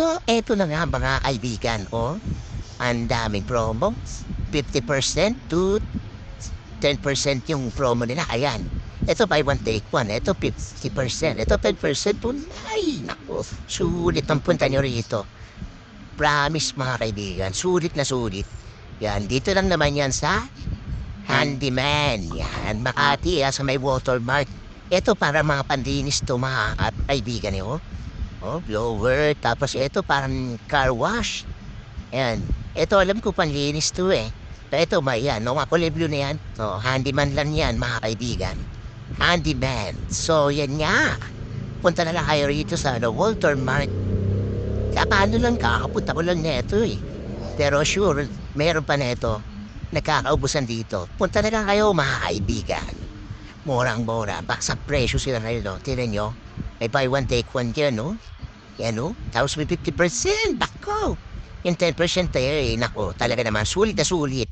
So, eto na nga mga kaibigan, oh. Ang daming promos. 50% to 10% yung promo nila. Ayan. Ito buy one take one. Ito 50%. Ito 10% po. Ay, naku. Sulit ang punta nyo rito. Promise mga kaibigan. Sulit na sulit. Yan. Dito lang naman yan sa Handyman. Yan. Makati ah, sa may watermark. Ito para mga pandinis to mga kaibigan nyo. Oh, blower. Tapos ito parang car wash. Yan. Ito alam ko panlinis to eh. Ito ba yan? No, makulay blue na yan. So, handyman lang yan, mga kaibigan. Handyman. So, yan nga. Punta na lang kayo rito sa ano, Walter Mart. Kakano lang, kakapunta ko lang neto eh. Pero sure, meron pa neto. Nagkakaubusan dito. Punta na lang kayo, mga kaibigan. Murang-mura. Baksa presyo sila ngayon, no? Tinan nyo. May buy one, take one dyan, no? Yan, no? Tapos may 50%. Bako! Yung 10% tayo, eh, nako, talaga naman, sulit na sulit.